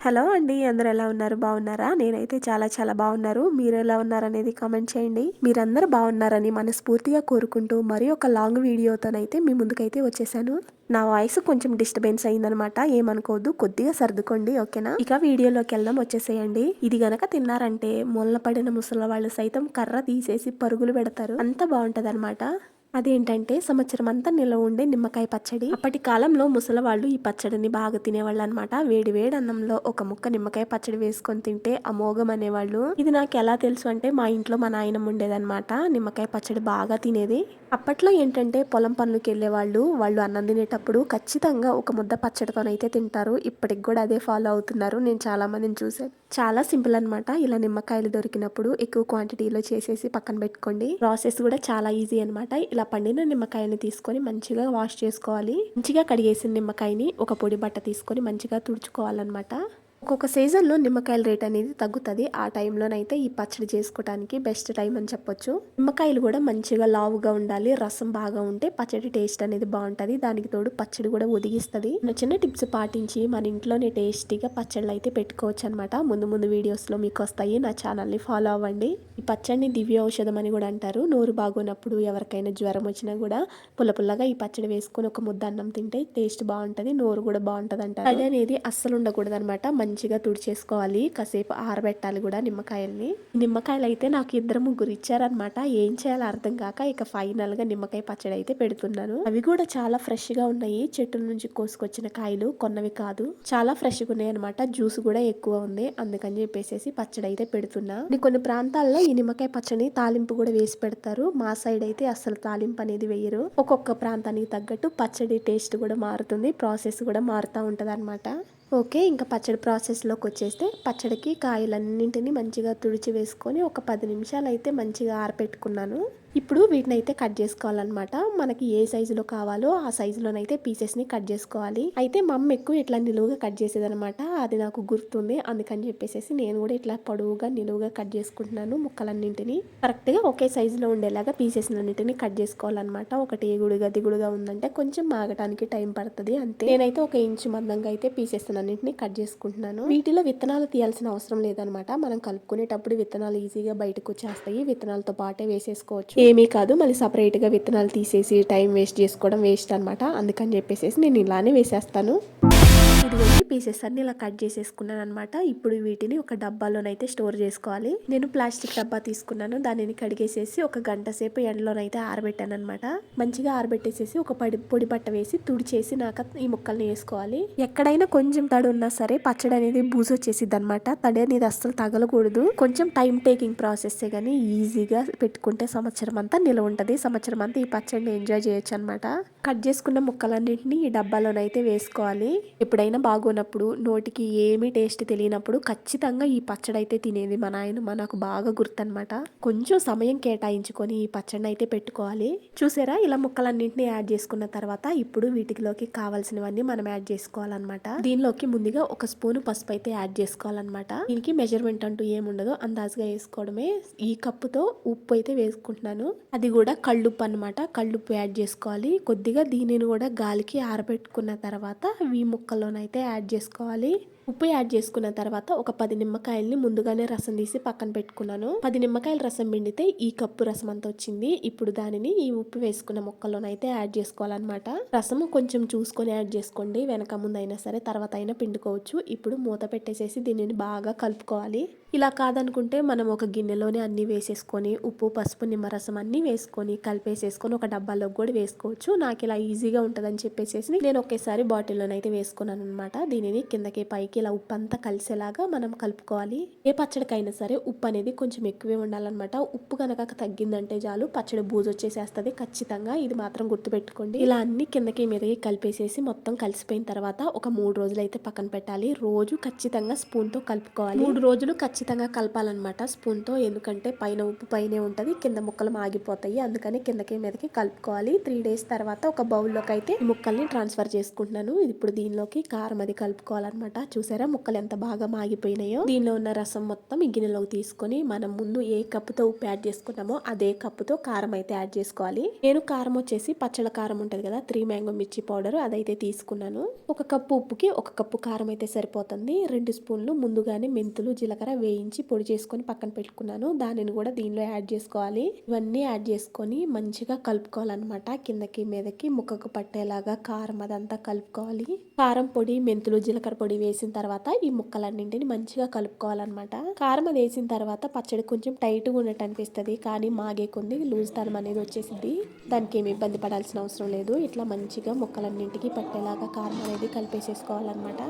Hello అండి అందరు ఎలా ఉన్నారు? బాగున్నారా? నేనైతే చాలా చాలా బాగున్నారు. మీరు ఎలా ఉన్నారనేది కామెంట్ చేయండి. మీరందరూ బాగున్నారని మనస్ఫూర్తిగా కోరుకుంటూ మరి ఒక లాంగ్ వీడియోతోనైతే మీ ముందుకైతే వచ్చేసాను. నా వాయిస్ కొంచెం డిస్టర్బెన్స్ అయిందనమాట. ఏమనుకోవద్దు కొద్దిగా సర్దుకోండి ఓకేనా? ఇక వీడియోలోకి వెళ్దాం వచ్చేసేయండి. ఇది గనక తిన్నారంటే మొల్ల పడిన ముసలి వాళ్ళు సైతం కర్ర తీసేసి పరుగులు పెడతారు. అంత బాగుంటది అదేంటంటే సంవత్సరం అంతా నిల్వ ఉండే నిమ్మకాయ పచ్చడి. అప్పటి కాలంలో ముసలవాళ్ళు ఈ పచ్చడిని బాగా తినేవాళ్ళు అనమాట వేడి వేడి అన్నంలో ఒక ముక్క నిమ్మకాయ పచ్చడి వేసుకొని తింటే అమోఘం అనేవాళ్ళు. ఇది నాకు ఎలా తెలుసు అంటే మా ఇంట్లో మా నాయనమ్మ ఉండేదన్నమాట. నిమ్మకాయ పచ్చడి బాగా తినేది. అప్పట్లో ఏంటంటే పొలం పనులకు వెళ్ళే వాళ్ళు వాళ్ళు అన్నం తినేటప్పుడు ఖచ్చితంగా ఒక ముద్ద పచ్చడితోనైతే తింటారు. ఇప్పటికి కూడా అదే ఫాలో అవుతున్నారు. నేను చాలా మందిని చూసాను చాలా సింపుల్ అనమాట ఇలా నిమ్మకాయలు దొరికినప్పుడు ఎక్కువ క్వాంటిటీలో చేసేసి పక్కన పెట్టుకోండి. ప్రాసెస్ కూడా చాలా ఈజీ అనమాట ఇలా పండిన నిమ్మకాయని తీసుకొని మంచిగా వాష్ చేసుకోవాలి. మంచిగా కడిగేసిన నిమ్మకాయని ఒక పొడి బట్ట తీసుకొని మంచిగా తుడుచుకోవాలన్నమాట. ఒక్కొక్క సీజన్లో నిమ్మకాయల రేట్ అనేది తగ్గుతుంది. ఆ టైంలోనైతే ఈ పచ్చడి చేసుకోవడానికి బెస్ట్ టైం అని చెప్పొచ్చు. నిమ్మకాయలు కూడా మంచిగా లావుగా ఉండాలి రసం బాగా ఉంటే పచ్చడి టేస్ట్ అనేది బాగుంటుంది. దానికి తోడు పచ్చడి కూడా ఉదిగిస్తుంది. చిన్న టిప్స్ పాటించి మన ఇంట్లోనే టేస్టీగా పచ్చళ్ళు అయితే పెట్టుకోవచ్చు అనమాట ముందు ముందు వీడియోస్లో మీకు వస్తాయి. నా ఛానల్ని ఫాలో అవ్వండి. ఈ పచ్చడిని దివ్య ఔషధం అని కూడా అంటారు. నోరు బాగున్నప్పుడు ఎవరికైనా జ్వరం వచ్చినా కూడా పుల్ల పుల్లగా ఈ పచ్చడి వేసుకొని ఒక ముద్ద అన్నం తింటే టేస్ట్ బాగుంటుంది నోరు కూడా బాగుంటుంది అంటారు అనేది అస్సలు ఉండకూడదు అనమాట మంచిగా తుడిచేసుకోవాలి. కాసేపు ఆరబెట్టాలి కూడా నిమ్మకాయల్ని. నిమ్మకాయలు అయితే నాకు ఇద్దరు ముగ్గురు ఇచ్చారనమాట ఏం చేయాలో అర్థం కాక ఇక ఫైనల్గా నిమ్మకాయ పచ్చడి అయితే పెడుతున్నాను. అవి కూడా చాలా ఫ్రెష్గా ఉన్నాయి. చెట్టు నుంచి కోసుకొచ్చిన కాయలు కొన్నవి కాదు. చాలా ఫ్రెష్గా ఉన్నాయి అనమాట జ్యూస్ కూడా ఎక్కువ ఉంది. అందుకని చెప్పేసి పచ్చడి అయితే పెడుతున్నా. కొన్ని ప్రాంతాల్లో ఈ నిమ్మకాయ పచ్చడి తాలింపు కూడా వేసి పెడతారు. మా సైడ్ అయితే అసలు తాలింపు అనేది వేయరు. ఒక్కొక్క ప్రాంతానికి తగ్గట్టు పచ్చడి టేస్ట్ కూడా మారుతుంది. ప్రాసెస్ కూడా మారుతూ ఉంటది అనమాట ఓకే ఇంకా పచ్చడి ప్రాసెస్లోకి వచ్చేస్తే పచ్చడికి కాయలన్నింటినీ మంచిగా తుడిచి వేసుకొని ఒక పది నిమిషాలు అయితే మంచిగా ఆరపెట్టుకున్నాను. ఇప్పుడు వీటిని అయితే కట్ చేసుకోవాలన్నమాట. మనకి ఏ సైజులో కావాలో ఆ సైజులోనైతే పీసెస్ని కట్ చేసుకోవాలి. అయితే మమ్మ ఎక్కువ ఇట్లా నిలువుగా కట్ చేసేదనమాట అది నాకు గుర్తుంది. అందుకని చెప్పేసి నేను కూడా ఇట్లా పొడవుగా నిలువుగా కట్ చేసుకుంటున్నాను ముక్కలన్నింటిని. కరెక్ట్గా ఒకే సైజులో ఉండేలాగా పీసెస్ అన్నింటిని కట్ చేసుకోవాలన్నమాట. ఒకటి ఏగుడుగా దిగుడుగా ఉందంటే కొంచెం మాగటానికి టైం పడుతుంది అంతే. నేనైతే ఒక ఇంచు మందంగా అయితే పీసెస్ అన్నింటిని కట్ చేసుకుంటున్నాను. వీటిలో విత్తనాలు తీయాల్సిన అవసరం లేదనమాట మనం కలుపుకునేటప్పుడు విత్తనాలు ఈజీగా బయటకు వచ్చేస్తాయి. విత్తనాలతో పాటే వేసేసుకోవచ్చు. ఏమీ కాదు. మళ్ళీ సపరేట్గా విత్తనాలు తీసేసి టైం వేస్ట్ చేసుకోవడం వేస్ట్ అనమాట అందుకని చెప్పేసి నేను ఇలానే వేసేస్తాను. ఇదిగోండి పీసెస్ అన్ని ఇలా కట్ చేసేసుకున్నాను అనమాట ఇప్పుడు వీటిని ఒక డబ్బాలోనైతే స్టోర్ చేసుకోవాలి. నేను ప్లాస్టిక్ డబ్బా తీసుకున్నాను. దానిని కడిగేసేసి ఒక గంట సేపు ఎండలోనైతే ఆరబెట్టాను అనమాట మంచిగా ఆరబెట్టేసేసి ఒక పడి పొడి బట్ట వేసి తుడిచేసి నాకు ఈ ముక్కల్ని వేసుకోవాలి. ఎక్కడైనా కొంచెం తడి ఉన్నా సరే పచ్చడి అనేది బూజు వచ్చేసిద్ది అనమాట తడి అనేది అస్సలు తగలకూడదు. కొంచెం టైం టేకింగ్ ప్రాసెస్ కానీ ఈజీగా పెట్టుకుంటే సంవత్సరం అంతా నిల్వ ఉంటుంది. సంవత్సరం అంతా ఈ పచ్చడిని ఎంజాయ్ చేయొచ్చు అనమాట కట్ చేసుకున్న ముక్కలన్నింటినీ ఈ డబ్బాలోనైతే వేసుకోవాలి. ఎప్పుడైనా బాగోనప్పుడు నోటికి ఏమీ టేస్ట్ తెలియనప్పుడు ఖచ్చితంగా ఈ పచ్చడి అయితే తినేది మా నాయనమ్మ. నాకు బాగా గుర్తనమాట కొంచెం సమయం కేటాయించుకొని ఈ పచ్చడిని అయితే పెట్టుకోవాలి. చూసారా? ఇలా ముక్కలన్నింటినీ యాడ్ చేసుకున్న తర్వాత ఇప్పుడు వీటిలోకి కావాల్సినవన్నీ మనం యాడ్ చేసుకోవాలన్నమాట. దీనిలోకి ముందుగా ఒక స్పూన్ పసుపు అయితే యాడ్ చేసుకోవాలన్నమాట. దీనికి మెజర్మెంట్ అంటూ ఏముండదు. అందాజుగా వేసుకోవడమే. ఈ కప్పుతో ఉప్పు అయితే వేసుకుంటున్నాను. అది కూడా కళ్ళుప్పు అనమాట కళ్ళుప్పు యాడ్ చేసుకోవాలి. కొద్దిగా దీనిని కూడా గాలికి ఆరబెట్టుకున్న తర్వాత ఈ ముక్కలోనైతే యాడ్ చేసుకోవాలి. ఉప్పు యాడ్ చేసుకున్న తర్వాత ఒక పది నిమ్మకాయల్ని ముందుగానే రసం తీసి పక్కన పెట్టుకున్నాను. పది నిమ్మకాయల రసం పిండితే ఈ కప్పు రసం అంతా వచ్చింది. ఇప్పుడు దానిని ఈ ఉప్పు వేసుకున్న మొక్కల్లోనైతే యాడ్ చేసుకోవాలన్నమాట. రసము కొంచెం చూసుకొని యాడ్ చేసుకోండి. వెనక ముందు అయినా సరే తర్వాత అయినా పిండుకోవచ్చు. ఇప్పుడు మూత పెట్టేసేసి దీనిని బాగా కలుపుకోవాలి. ఇలా కాదనుకుంటే మనం ఒక గిన్నెలోనే అన్ని వేసేసుకొని ఉప్పు పసుపు నిమ్మరసం అన్ని వేసుకొని కలిపేసేసుకొని ఒక డబ్బాలోకి కూడా వేసుకోవచ్చు. నాకు ఇలా ఈజీగా ఉంటుందని చెప్పేసి నేను ఒకేసారి బాటిల్లోనైతే వేసుకున్నాను అనమాట దీనిని కిందకి పైకి ఇలా ఉప్పు అంతా కలిసేలాగా మనం కలుపుకోవాలి. ఏ పచ్చడికైనా సరే ఉప్పు అనేది కొంచెం ఎక్కువే ఉండాలన్నమాట. ఉప్పు కనుక తగ్గిందంటే చాలు పచ్చడి బూజు వచ్చేసేస్తుంది. ఖచ్చితంగా ఇది మాత్రం గుర్తుపెట్టుకోండి. ఇలా అన్ని కిందకి మీదకి కలిపేసేసి మొత్తం కలిసిపోయిన తర్వాత ఒక మూడు రోజులు అయితే పక్కన పెట్టాలి. రోజు ఖచ్చితంగా స్పూన్తో కలుపుకోవాలి. మూడు రోజులు ఖచ్చితంగా కలపాలన్నమాట స్పూన్తో ఎందుకంటే పైన ఉప్పు పైనే ఉంటది. కింద ముక్కలు ఆగిపోతాయి అందుకని కిందకి మీదకి కలుపుకోవాలి. త్రీ డేస్ తర్వాత ఒక బౌల్లోకి అయితే ముక్కల్ని ట్రాన్స్ఫర్ చేసుకుంటున్నాను. ఇప్పుడు దీనిలోకి కారం అది కలుపుకోవాలన్నమాట. చూసారా? ముక్కలు ఎంత బాగా మాగిపోయినాయో? దీనిలో ఉన్న రసం మొత్తం ఈ గిన్నెలోకి తీసుకొని మనం ముందు ఏ కప్పుతో ఉప్పు యాడ్ చేసుకున్నామో అదే కప్పుతో కారం అయితే యాడ్ చేసుకోవాలి. నేను కారం వచ్చేసి పచ్చళ్ళ కారం ఉంటుంది కదా త్రీ మ్యాంగో మిర్చి పౌడర్ అదైతే తీసుకున్నాను. ఒక కప్పు ఉప్పుకి ఒక కప్పు కారం అయితే సరిపోతుంది. రెండు స్పూన్లు ముందుగానే మెంతులు జీలకర్ర వేయించి పొడి చేసుకొని పక్కన పెట్టుకున్నాను. దానిని కూడా దీనిలో యాడ్ చేసుకోవాలి. ఇవన్నీ యాడ్ చేసుకొని మంచిగా కలుపుకోవాలన్నమాట. కిందకి మీదకి ముక్కకు పట్టేలాగా కారం అదంతా కలుపుకోవాలి. కారం పొడి మెంతులు జీలకర్ర పొడి వేసిన తర్వాత ఈ ముక్కలన్నింటిని మంచిగా కలుపుకోవాలన్నమాట. కారం అది వేసిన తర్వాత పచ్చడి కొంచెం టైట్గా ఉన్నట్టు అనిపిస్తుంది కానీ మాగేకుంది లూజ్ తనం అనేది వచ్చేసింది దానికి ఏమి ఇబ్బంది పడాల్సిన అవసరం లేదు. ఇట్లా మంచిగా ముక్కలన్నింటికి పట్టేలాగా కారం అనేది కలిపేసేసుకోవాలన్నమాట.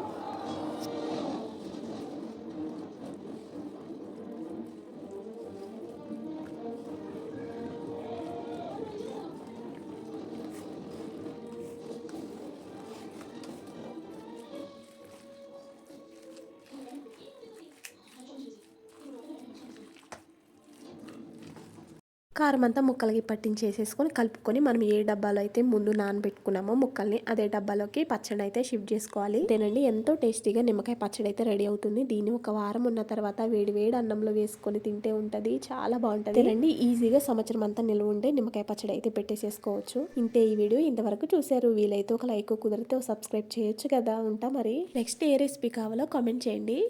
కారం అంతా ముక్కలకి పట్టించేసేసుకొని కలుపుకొని మనం ఏ డబ్బాలో అయితే ముందు నానబెట్టుకున్నామో ముక్కల్ని అదే డబ్బాలోకి పచ్చడి అయితే షిఫ్ట్ చేసుకోవాలి. తినండి ఎంతో టేస్టీగా నిమ్మకాయ పచ్చడి అయితే రెడీ అవుతుంది. దీన్ని ఒక వారం ఉన్న తర్వాత వేడి వేడి అన్నంలో వేసుకొని తింటే ఉంటది చాలా బాగుంటది. తినండి ఈజీగా సంవత్సరం అంతా నిల్వ ఉండే నిమ్మకాయ పచ్చడి అయితే పెట్టేసేసుకోవచ్చు. ఇంతే ఈ వీడియో ఇంతవరకు చూశారు. వీలైతే ఒక లైక్ కుదిరితే సబ్స్క్రైబ్ చేయొచ్చు కదా? ఉంటా మరి. నెక్స్ట్ ఏ రెసిపీ కావాలో కామెంట్ చేయండి.